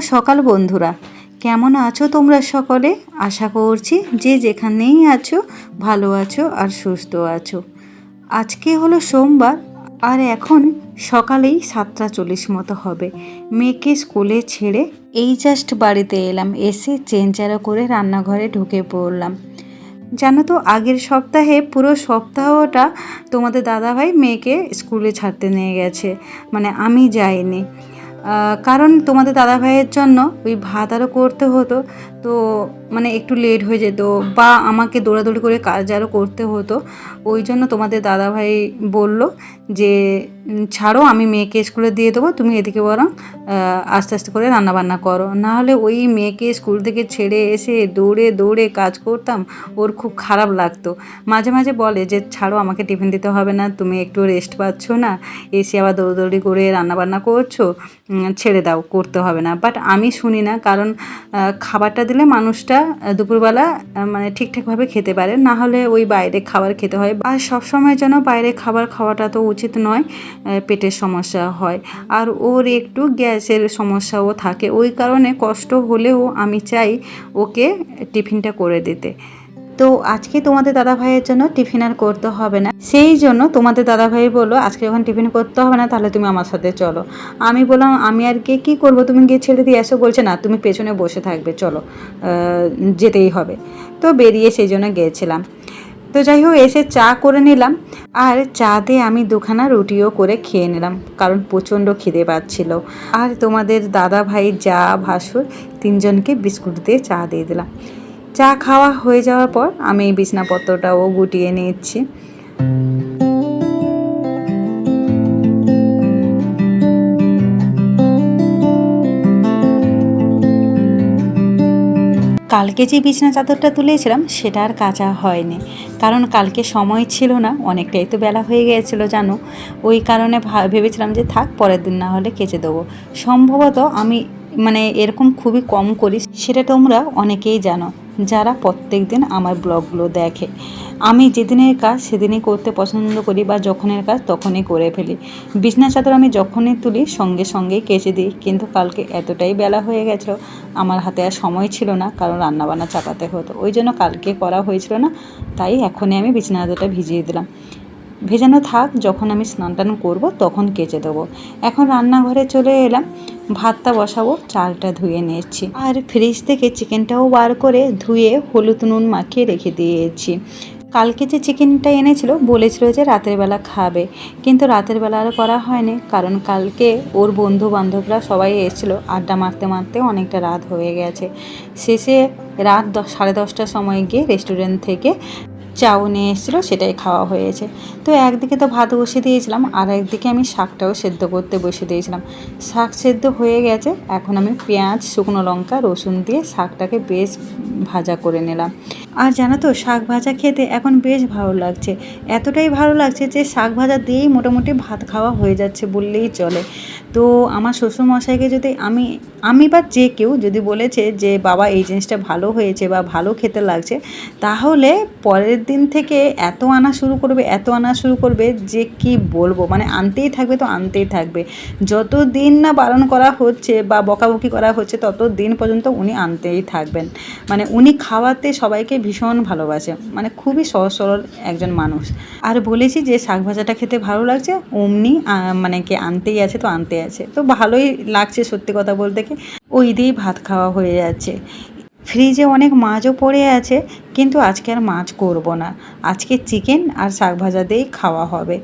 সকাল বন্ধুরা। কেমন আছো তোমরা সকলে? আশা করছি যে যেখানেই আছো, ভালো আছো আর সুস্থ আছো। আজকে হলো সোমবার আর এখন সকালেই সাতটা চল্লিশ মতো হবে। মেয়েকে স্কুলে ছেড়ে এই জাস্ট বাড়িতে এলাম। এসে চেঞ্জারো করে রান্নাঘরে ঢুকে পড়লাম। জানো তো, আগের সপ্তাহে পুরো সপ্তাহটা তোমাদের দাদাভাই মেয়েকে স্কুলে ছাড়তে নিয়ে গেছে। মানে আমি যাইনি। কারণ তোমাদের দাদা ভাইয়ের জন্য ওই ভাত আরও করতে হতো। তো মানে একটু লেট হয়ে যেত বা আমাকে দৌড়াদৌড়ি করে কাজ আরও করতে হতো। ওই জন্য তোমাদের দাদাভাই বলল যে ছাড়ো, আমি মেয়েকে স্কুলে দিয়ে দেবো, তুমি এদিকে বরং আস্তে আস্তে করে রান্না বান্না করো। নাহলে ওই মেয়েকে স্কুল থেকে ছেড়ে এসে দৌড়ে দৌড়ে কাজ করতাম, ওর খুব খারাপ লাগতো। মাঝে মাঝে বলে যে, ছাড়ো, আমাকে টিফিন দিতে হবে না, তুমি একটু রেস্ট পাচ্ছ না, এসে আবার দৌড়দৌড়ি করে রান্নাবান্না করছ ছেড়ে দাও, করতে হবে না। বাট আমি শুনি না, কারণ খাবারটা দিলে মানুষটা দুপুরবেলা মানে ঠিকঠাকভাবে খেতে পারে। না হলে ওই বাইরে খাবার খেতে হয়। আর সবসময় যেন বাইরে খাবার খাওয়াটা তো উচিত নয় পেটের সমস্যা হয়। আর ওর একটু গ্যাসের সমস্যাও থাকে। ওই কারণে কষ্ট হলেও আমি চাই ওকে টিফিনটা করে দিতে। তো আজকে তোমাদের দাদা ভাইয়ের জন্য টিফিন আর করতে হবে না। সেই জন্য তোমাদের দাদা ভাই বলল, আজকে যখন টিফিন করতে হবে না, তাহলে তুমি আমার সাথে চলো। আমি বললাম, আমি আর কে কী করব? তুমি গিয়ে ছেড়ে দিয়ে এসো। বলছে, না, তুমি পেছনে বসে থাকবে, চলো। যেতেই হবে। তো বেরিয়ে সেই জন্য গিয়েছিলাম তো যাই হোক, এসে চা করে নিলাম। আর চা দিয়ে আমি দুখানা রুটিও করে খেয়ে নিলাম, কারণ প্রচণ্ড খিদে পাচ্ছিল। আর তোমাদের দাদা ভাই যা ভাসুর, তিনজনকে বিস্কুট দিয়ে চা দিয়ে দিলাম। চা খাওয়া হয়ে যাওয়ার পর আমি বিছনাপত্রটাও গুটিয়ে নিচ্ছি। কালকে যে বিছনা চাদরটা তুলেছিলাম, সেটা আর কাঁচা হয়নি। কারণ কালকে সময় ছিল না, অনেকটাই তো বেলা হয়ে গিয়েছিল, জানো? ওই কারণে ভেবেছিলাম যে থাক, পরের দিন না হলে কেচে দেবো। সম্ভবত আমি মানে এরকম খুবই কম করি, সেটা তোমরা অনেকেই জানো। যারা প্রত্যেক দিন আমার ব্লগগুলো দেখে। আমি যেদিনের কাজ সেদিনই করতে পছন্দ করি বা যখনের কাজ তখনই করে ফেলি। বিছনা চাদর আমি যখনই তুলি সঙ্গে সঙ্গেই কেচে দিই, কিন্তু কালকে এতটাই বেলা হয়ে গেছিল, আমার হাতে আর সময় ছিল না, কারণ রান্নাবান্না চাপাতে হতো। ওই জন্য কালকে করা হয়েছিল না, তাই এখনই আমি বিছনা চাদরটা ভিজিয়ে দিলাম। ভেজানো থাক, যখন আমি স্নান টান করব তখন কেচে দেবো। এখন রান্নাঘরে চলে এলাম, ভাতটা বসাবো, চালটা ধুয়ে নিয়েছি। আর ফ্রিজ থেকে চিকেনটাও বার করে ধুয়ে হলুদ নুন মাখিয়ে রেখে দিয়েছি। কালকে যে চিকেনটা এনেছিল, বলেছিল যে রাতের বেলা খাবে। কিন্তু রাতের বেলা আর করা হয়নি, কারণ কালকে ওর বন্ধু বান্ধবরা সবাই এসেছিল, আড্ডা মারতে মারতে অনেকটা রাত হয়ে গেছে। শেষে রাত সাড়ে দশটার সময় গিয়ে রেস্টুরেন্ট থেকে চাও নিয়ে এসেছিল, সেটাই খাওয়া হয়েছে। তো একদিকে তো ভাত বসে দিয়েছিলাম, আর একদিকে আমি শাকটাও সেদ্ধ করতে বসে দিয়েছিলাম। শাক সেদ্ধ হয়ে গেছে, এখন আমি পেঁয়াজ, শুকনো লঙ্কা, রসুন দিয়ে শাকটাকে বেশ ভাজা করে নিলাম। আর জানো তো, শাক ভাজা খেতে এখন বেশ ভালো লাগছে। এতটাই ভালো লাগছে যে শাক ভাজা দিয়েই মোটামুটি ভাত খাওয়া হয়ে যাচ্ছে বললেই চলে। তো আমার শ্বশুরমশাইকে যদি আমি আমি বা যে কেউ যদি বলেছে যে, বাবা, এই জিনিসটা ভালো হয়েছে বা ভালো খেতে লাগছে, তাহলে পরের দিন থেকে এত আনা শুরু করবে, এত আনা শুরু করবে যে কি বলব? মানে আনতেই থাকবে তো আনতেই থাকবে। যত দিন না বারণ করা হচ্ছে বা বকাবকি করা হচ্ছে তত দিন পর্যন্ত উনি আনতেই থাকবেন। মানে উনি খাওয়াতে সবাইকে ভীষণ ভালোবাসে। মানে খুবই সহজ সরল একজন মানুষ। আর বলেছি যে শাক ভাজাটা খেতে ভালো লাগছে, অমনি মানে কে আনতেই আছে তো আনতে আছে। তো ভালোই লাগছে সত্যি কথা বলতে কি। ওই দিয়েই ভাত খাওয়া হয়ে যাচ্ছে। ফ্রিজে অনেক মাছও পড়ে আছে, কিন্তু আজকে আর মাছ করব না। আজকে চিকেন আর শাক ভাজা দিয়েই খাওয়া হবে।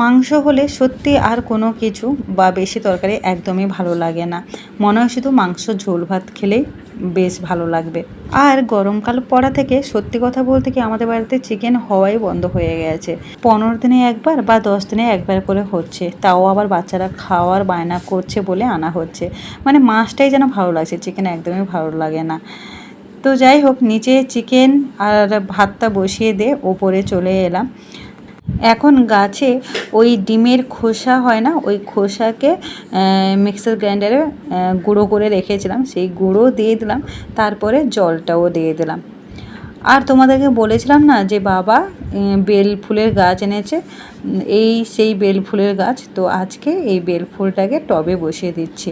মাংস হলে সত্যি আর কোনো কিছু বা বেশি তরকারি একদমই ভালো লাগে না। মনে হয় শুধু মাংস ঝোল ভাত খেলেই বেশ ভালো লাগবে। আর গরমকাল পড়া থেকে সত্যি কথা বলতে কি আমাদের বাড়িতে চিকেন হওয়াই বন্ধ হয়ে গেছে। পনেরো দিনে একবার বা দশ দিনে একবার করে হচ্ছে। তাও আবার বাচ্চারা খাওয়ার বায়না করছে বলে আনা হচ্ছে। মানে মাছটাই যেন ভালো লাগছে চিকেন একদমই ভালো লাগে না। তো যাই হোক, নিচে চিকেন আর ভাতটা বসিয়ে দিয়ে ওপরে চলে এলাম। এখন গাছে ওই ডিমের খোসা হয় না, ওই খোসাকে মিক্সার গ্রাইন্ডারে গুঁড়ো করে রেখেছিলাম। সেই গুঁড়ো দিয়ে দিলাম, তারপরে জলটাও দিয়ে দিলাম। আর তোমাদেরকে বলেছিলাম না যে বাবা বেল ফুলের গাছ এনেছে। এই সেই বেল ফুলের গাছ, তো আজকে এই বেল ফুলটাকে টবে বসিয়ে দিচ্ছি।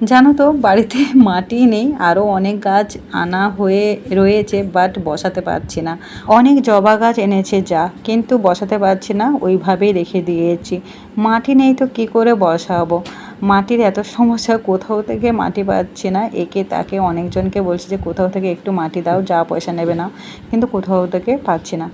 জানো তো, বাড়িতে মাটি নেই আরও অনেক গাছ আনা হয়ে রয়েছে বাট বসাতে পারছি না। অনেক জবা গাছ এনেছে যা, কিন্তু বসাতে পারছি না, ওইভাবেই রেখে দিয়েছি। মাটি নেই তো কি করে বসাবো? মাটির এত সমস্যা, কোথাও থেকে মাটি পাচ্ছি না, একে তাকে অনেকজনকে বলছি যে, কোথাও থেকে একটু মাটি দাও, যা পয়সা নেবে না কিন্তু কোথাও থেকে পাচ্ছি না।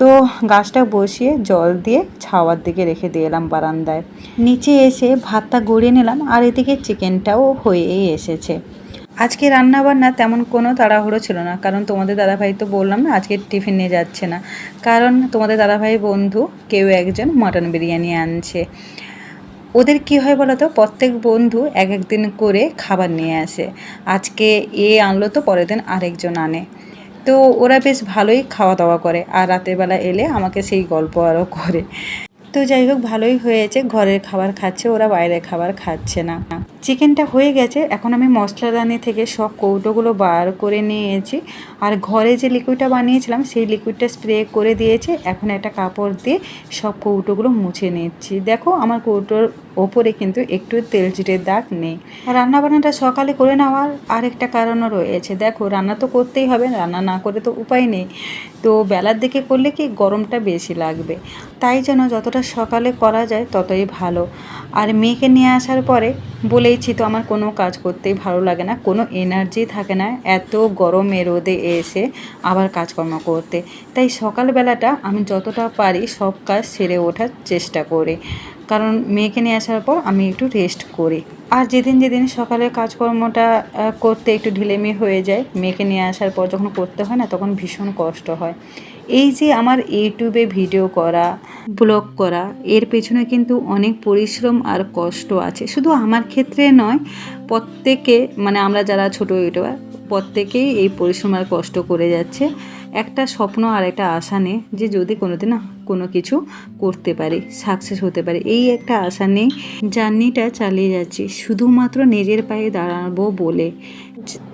তো গাছটা বসিয়ে জল দিয়ে ছাওয়ার দিকে রেখে দিয়ে এলাম বারান্দায়। নিচে এসে ভাতটা গড়িয়ে নিলাম আর এদিকে চিকেনটাও হয়েই এসেছে। আজকে রান্না বান্না তেমন কোনো তাড়াহুড়ো ছিল না, কারণ তোমাদের দাদাভাই তো বললাম না, আজকে টিফিন নিয়ে যাচ্ছে না। কারণ তোমাদের দাদাভাই বন্ধু, কেউ একজন মটন বিরিয়ানি আনছে। ওদের কি হয় বলো তো, প্রত্যেক বন্ধু এক এক দিন করে খাবার নিয়ে আসে। আজকে এ আনলো তো পরের দিন আরেকজন আনে। তো ওরা বেশ ভালোই খাওয়া দাওয়া করে আর রাতের বেলা এলে আমাকে সেই গল্প আরও করে। তো যাই হোক, ভালোই হয়েছে। ঘরের খাবার খাচ্ছে, ওরা বাইরের খাবার খাচ্ছে না। চিকেনটা হয়ে গেছে, এখন আমি মশলাদানি থেকে সব কৌটোগুলো বার করে নিয়েছি। আর ঘরে যে লিকুইডটা বানিয়েছিলাম, সেই লিকুইডটা স্প্রে করে দিয়েছি। এখন একটা কাপড় দিয়ে সব কৌটোগুলো মুছে নিচ্ছি। দেখো, আমার কৌটোর ওপরে কিন্তু একটু তেল চিটের দাগ নেই। রান্না বান্নাটা সকালে করে নেওয়ার আরেকটা কারণও রয়েছে। দেখো, রান্না তো করতেই হবে, রান্না না করে তো উপায় নেই। তো বেলার দিকে করলে কি গরমটা বেশি লাগবে? তাই যেন যতটা সকালে করা যায় ততই ভালো। আর মেয়েকে নিয়ে আসার পরে বলেইছি তো, আমার কোনো কাজ করতেই ভালো লাগে না, কোনো এনার্জি থাকে না, এত গরমে রোদে এসে আবার কাজকর্ম করতে। তাই সকালবেলাটা আমি যতটা পারি সব কাজ সেরে ওঠার চেষ্টা করি। কারণ মেয়েকে নিয়ে আসার পর আমি একটু রেস্ট করি। আর যেদিন যেদিন সকালে কাজকর্মটা করতে একটু ঢিলেমি হয়ে যায়, মেয়েকে নিয়ে আসার পর যখন করতে হয় না, তখন ভীষণ কষ্ট হয়। এই যে আমার ইউটিউবে ভিডিও করা ব্লগ করা, এর পেছনে কিন্তু অনেক পরিশ্রম আর কষ্ট আছে। শুধু আমার ক্ষেত্রে নয়, প্রত্যেকে মানে আমরা যারা ছোট ইউটিউবার, প্রত্যেকেই এই পরিশ্রম আর কষ্ট করে যাচ্ছে। একটা স্বপ্ন আর একটা আশা নেই যে যদি কোনো দিন কোনো কিছু করতে পারি সাকসেস হতে পারি। এই একটা আশা নেই। জার্নিটা চালিয়ে যাচ্ছি। শুধুমাত্র নিজের পায়ে দাঁড়াবো বলে।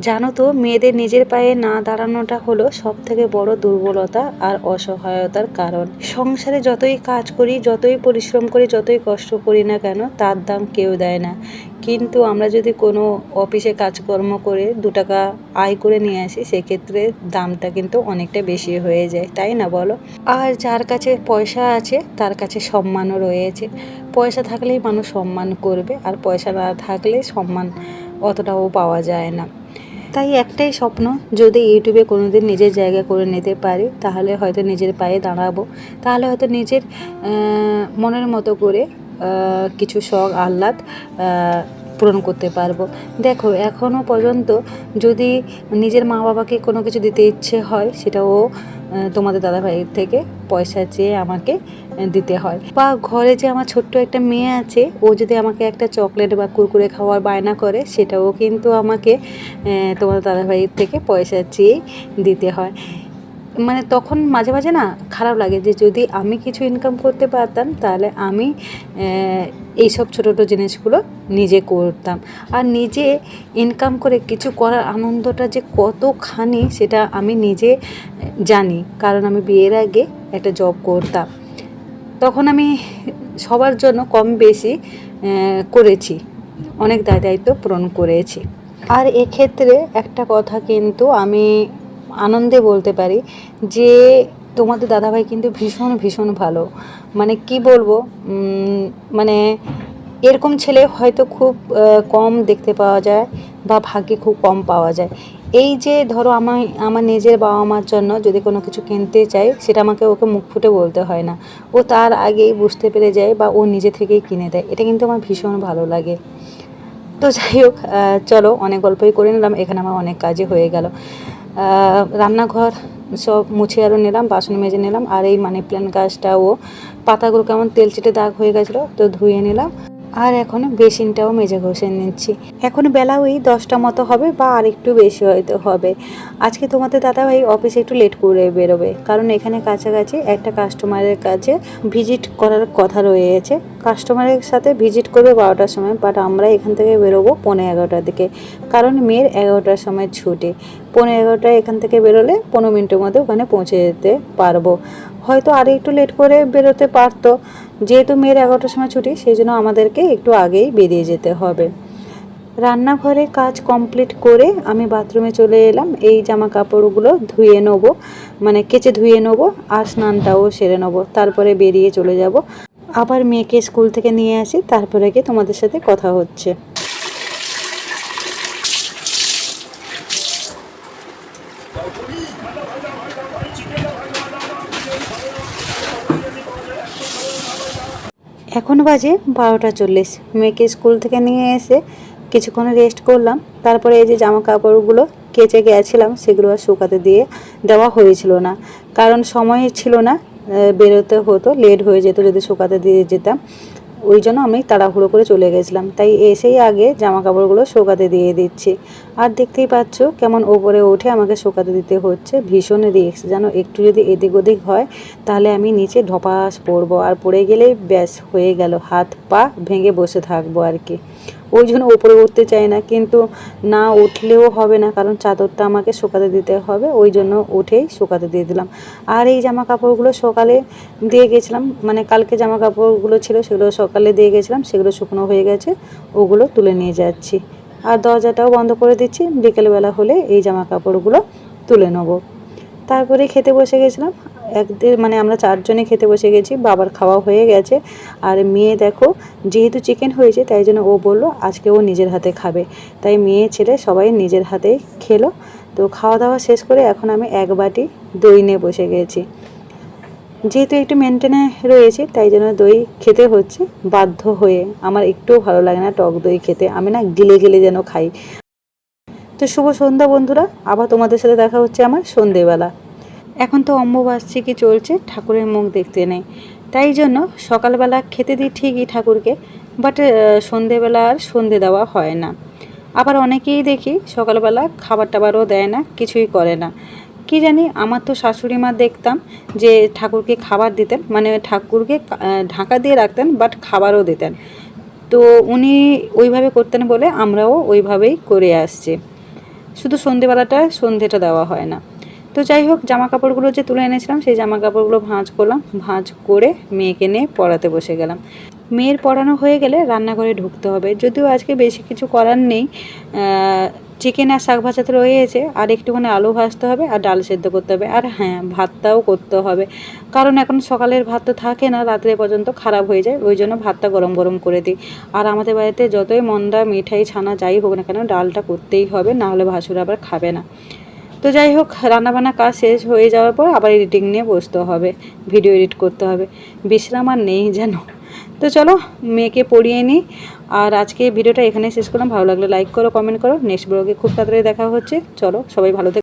জানো তো, মেয়েদের নিজের পায়ে না দাঁড়ানোটা হলো সব থেকে বড় দুর্বলতা আর অসহায়তার কারণ। সংসারে যতই কাজ করি, যতই পরিশ্রম করি, যতই কষ্ট করি না কেন, তার দাম কেউ দেয় না। কিন্তু আমরা যদি কোনো অফিসে কাজকর্ম করে দু টাকা আয় করে নিয়ে আসি, সেক্ষেত্রে দামটা কিন্তু অনেকটা বেশি হয়ে যায়, তাই না বলো? আর যার কাছে পয়সা আছে, তার কাছে সম্মানও রয়েছে। পয়সা থাকলেই মানুষ সম্মান করবে, আর পয়সা না থাকলে সম্মান অতটাও পাওয়া যায় না। তাই একটাই স্বপ্ন যদি ইউটিউবে কোনো দিন নিজের জায়গা করে নিতে পারি তাহলে হয়তো নিজের পায়ে দাঁড়াবো। তাহলে হয়তো নিজের মনের মতো করে কিছু শখ আহ্লাদ আহ, পূরণ করতে পারব। দেখো এখনও পর্যন্ত যদি নিজের মা বাবাকে কোনো কিছু দিতে ইচ্ছে হয়, সেটাও তোমাদের দাদাভাইয়ের থেকে পয়সা চেয়ে আমাকে দিতে হয়। বা ঘরে যে আমার ছোট্ট একটা মেয়ে আছে, ও যদি আমাকে একটা চকলেট বা কুরকুরে খাওয়ার বায়না করে, সেটাও কিন্তু আমাকে তোমাদের দাদাভাইয়ের থেকে পয়সা চেয়েই দিতে হয়। মানে তখন মাঝে মাঝে না খারাপ লাগে যে যদি আমি কিছু ইনকাম করতে পারতাম, তাহলে আমি এইসব ছোটো ছোটো জিনিসগুলো নিজে করতাম। আর নিজে ইনকাম করে কিছু করার আনন্দটা যে কতখানি সেটা আমি নিজে জানি। কারণ আমি বিয়ের আগে একটা জব করতাম। তখন আমি সবার জন্য কম বেশি করেছি। অনেক দায় দায়িত্ব পূরণ করেছি। আর এক্ষেত্রে একটা কথা কিন্তু আমি আনন্দে বলতে পারি যে তোমাদের দাদাভাই কিন্তু ভীষণ ভীষণ ভালো। মানে কি বলব? মানে এরকম ছেলে হয়তো খুব কম দেখতে পাওয়া যায় বা ভাগ্যে খুব কম পাওয়া যায়। এই যে ধরো আমার আমার নিজের বাবা মার জন্য যদি কোনো কিছু কিনতে চাই, সেটা আমাকে ওকে মুখ ফুটে বলতে হয় না। ও তার আগেই বুঝতে পেরে যায় বা ও নিজে থেকেই কিনে দেয়। এটা কিন্তু আমার ভীষণ ভালো লাগে। তো যাই হোক চলো অনেক গল্পই করে নিলাম। এখানে আমার অনেক কাজই হয়ে গেল। রান্নাঘর, সব মুছে আরও নিলাম, বাসন মেজে নিলাম, আর এই মানি প্ল্যান্ট গাছটাও পাতাগুলো কেমন তেল চিটে দাগ হয়ে গেছিল, তো ধুয়ে নিলাম। আর এখন বেসিনটাও মেজে ঘষে নিচ্ছি। এখন বেলা ওই দশটা মতো হবে বা আর একটু বেশি হয়তো হবে। আজকে তোমাদের দাদাভাই অফিসে একটু লেট করে বেরোবে, কারণ এখানে কাছাকাছি একটা কাস্টমারের কাছে ভিজিট করার কথা রয়েছে। কাস্টমারের সাথে ভিজিট করবে বারোটার সময় বাট আমরা এখান থেকে বেরোবো পনেরো এগারোটার দিকে, কারণ মেয়ের এগারোটার সময় ছুটি। পনেরো এগারোটায় এখান থেকে বেরোলে পনেরো মিনিটের মধ্যে ওখানে পৌঁছে যেতে পারব। হয়তো আর একটু লেট করে বেরোতে পারতো যেহেতু মেয়ের এগারোটার সময় ছুটি, সেই জন্য আমাদেরকে একটু আগেই বেরিয়ে যেতে হবে। রান্নাঘরে কাজ কমপ্লিট করে আমি বাথরুমে চলে এলাম। এই জামা কাপড়গুলো ধুয়ে নেব মানে কেচে ধুয়ে নেব আর স্নানটাও সেরে নেব। তারপরে বেরিয়ে চলে যাব। আবার মেয়েকে স্কুল থেকে নিয়ে আসি, তারপরে গিয়ে তোমাদের সাথে কথা হচ্ছে। এখন বাজে বারোটা চল্লিশ। মেয়েকে স্কুল থেকে নিয়ে এসে কিছুক্ষণ রেস্ট করলাম। তারপরে এই যে জামা কাপড়গুলো কেচে গেছিলাম, সেগুলো আর শুকাতে দিয়ে দেওয়া হয়েছিল না। কারণ সময় ছিল না বেরোতে হতো লেট হয়ে যেত যদি শুকাতে দিয়ে যেতাম। ওই জন্য আমি তাড়াহুড়ো করে চলে গেছিলাম। তাই এসেই আগে জামা কাপড়গুলো শোকাতে দিয়ে দিচ্ছি। আর দেখতেই পাচ্ছ কেমন ওপরে উঠে আমাকে শোকাতে দিতে হচ্ছে। ভীষণ রিক্স যেন একটু যদি এদিক ওদিক হয়, তাহলে আমি নিচে ঢপাস পড়ব আর পড়ে গেলেই ব্যাস হয়ে গেল। হাত পা ভেঙে বসে থাকব আর কি। ওই জন্য ওপরে উঠতে চাই না। কিন্তু না উঠলেও হবে না, কারণ চাদরটা আমাকে শুকাতে দিতে হবে। ওই জন্য উঠেই শুকাতে দিয়ে দিলাম। আর এই জামা কাপড়গুলো সকালে দিয়ে গেছিলাম মানে কালকে জামা কাপড়গুলো ছিল সেগুলো সকালে দিয়ে গেছিলাম, সেগুলো শুকনো হয়ে গেছে, ওগুলো তুলে নিয়ে যাচ্ছি। আর দরজাটাও বন্ধ করে দিচ্ছি, বিকেলবেলা হলে এই জামা কাপড়গুলো তুলে নেব। তারপরে খেতে বসে গেছিলাম। একদিন মানে আমরা চারজনে খেতে বসে গেছি, বাবার খাওয়া হয়ে গেছে। আর মেয়ে দেখো, যেহেতু চিকেন হয়েছে, তাই জন্য ও বলল আজকে ও নিজের হাতে খাবে। তাই মেয়ে ছেলে সবাই নিজের হাতেই খেলো। তো খাওয়া দাওয়া শেষ করে এখন আমি এক বাটি দই নিয়ে বসে গেছি। যেহেতু একটু মেনটেনে রয়েছে, তাই জন্য দই খেতে হচ্ছে, বাধ্য হয়ে। আমার একটুও ভালো লাগে না টক দই খেতে, আমি না গিলে গিলে যেন খাই। তো শুভ সন্ধ্যা বন্ধুরা, আবার তোমাদের সাথে দেখা হচ্ছে আমার সন্ধেবেলা। এখন তো অম্বুবাসী কি চলছে? ঠাকুরের মুখ দেখতে নেই। তাই জন্য সকালবেলা খেতে দিই ঠিকই ঠাকুরকে বাট সন্ধেবেলা আর সন্ধে দেওয়া হয় না। আবার অনেকেই দেখি সকালবেলা খাবার টাবারও দেয় না, কিছুই করে না। কি জানি, আমার তো শাশুড়ি মা দেখতাম যে ঠাকুরকে খাবার দিতেন মানে ঠাকুরকে ঢাকা দিয়ে রাখতেন বাট খাবারও দিতেন। তো উনি ওইভাবে করতেন বলে আমরাও ওইভাবেই করে আসছি। শুধু সন্ধেবেলাটা সন্ধেটা দেওয়া হয় না। তো যাই হোক জামা কাপড়গুলো যে তুলে এনেছিলাম, সেই জামা কাপড়গুলো ভাঁজ করলাম। ভাঁজ করে মেয়েকে নিয়ে পড়াতে বসে গেলাম। মেয়ের পড়ানো হয়ে গেলে রান্নাঘরে ঢুকতে হবে। যদিও আজকে বেশি কিছু করার নেই চিকেন আর শাক ভাজাতে রয়েছে আর একটুখানি আলু ভাজতে হবে আর ডাল সেদ্ধ করতে হবে। আর হ্যাঁ ভাতটাও করতে হবে। কারণ এখন সকালের ভাত তো থাকে না, রাত্রে পর্যন্ত খারাপ হয়ে যায়, ওই জন্য ভাতটা গরম গরম করে দিই। আর আমাদের বাড়িতে যতই মন্দা, মিঠাই, ছানা যাই হোক না কেন, ডালটা করতেই হবে, না হলে ভাসুর আবার খাবে না। তো যাই হোক, রান্নাবান্না কাজ শেষ হয়ে যাওয়ার পর আবার এডিটিং নিয়ে বসতে হবে ভিডিও এডিট করতে হবে। বিশ্রাম আর নেই যেন। তো চলো, মেয়েকে পড়িয়ে নিই। আর আজকে ভিডিওটা এখানে শেষ করলাম। ভালো লাগলে লাইক করো কমেন্ট করো। নেক্সট ব্লগে খুব তাড়াতাড়ি দেখা হচ্ছে। চলো, সবাই ভালো থেকো।